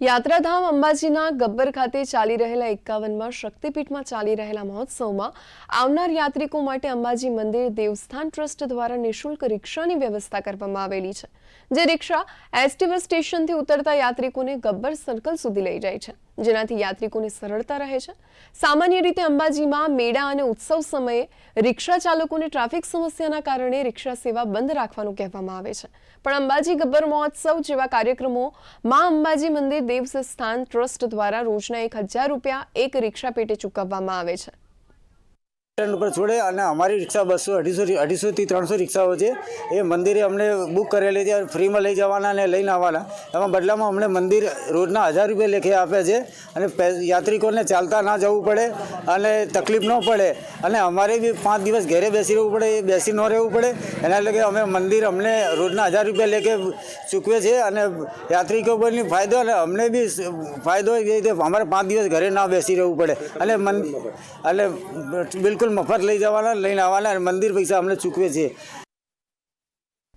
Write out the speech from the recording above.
યાત્રાધામ અંબાજીના ગબ્બર ખાતે ચાલી રહેલા એકાવનમાં શક્તિપીઠમાં ચાલી રહેલા મહોત્સવમાં આવનાર યાત્રિકો માટે અંબાજી મંદિર દેવસ્થાન ટ્રસ્ટ દ્વારા નિઃશુલ્ક રિક્ષાની વ્યવસ્થા કરવામાં આવેલી છે, જે રિક્ષા એસટી બસ સ્ટેશનથી ઉતરતા યાત્રિકોને ગબ્બર સર્કલ સુધી લઈ જાય છે. જેનાથી યાત્રિકોને સરળતા રહે છે. સામાન્ય રીતે અંબાજીમાં મેળા અને ઉત્સવ સમયે રિક્ષા ચાલકોને ટ્રાફિક સમસ્યાના કારણે રિક્ષા સેવા બંધ રાખવાનું કહેવામાં આવે છે. પણ અંબાજી ગબ્બર મહોત્સવ જેવા કાર્યક્રમો માં અંબાજી મંદિર દેવસ્થાન ટ્રસ્ટ દ્વારા રોજના એક હજાર રૂપિયા એક રિક્ષા પેટે ચૂકવવામાં આવે છે. ઉપર છોડે અને અમારી રિક્ષા બસો અઢીસો અઢીસોથી ત્રણસો રિક્ષાઓ છે. એ મંદિરે અમને બુક કરેલી છે. ફ્રીમાં લઈ જવાના અને લઈને આવવાના. એમાં બદલામાં અમને મંદિર રોજના હજાર રૂપિયા લેખે આપે છે. અને યાત્રિકોને ચાલતા ના જવું પડે અને તકલીફ ન પડે. અને અમારે બી પાંચ દિવસ ઘરે બેસી રહેવું પડે બેસી ન રહેવું પડે. એના લગે અમે મંદિર અમને રોજના હજાર રૂપિયા લેકે ચૂકવે છે અને યાત્રિકો બની ફાયદો અને અમને બી ફાયદો એ રીતે અમારે પાંચ દિવસ ઘરે ના બેસી રહેવું પડે. અને મન એટલે બિલકુલ મફત લઈ જવાના, લઈને આવવાના અને મંદિર પૈસા અમને ચૂકવે છે.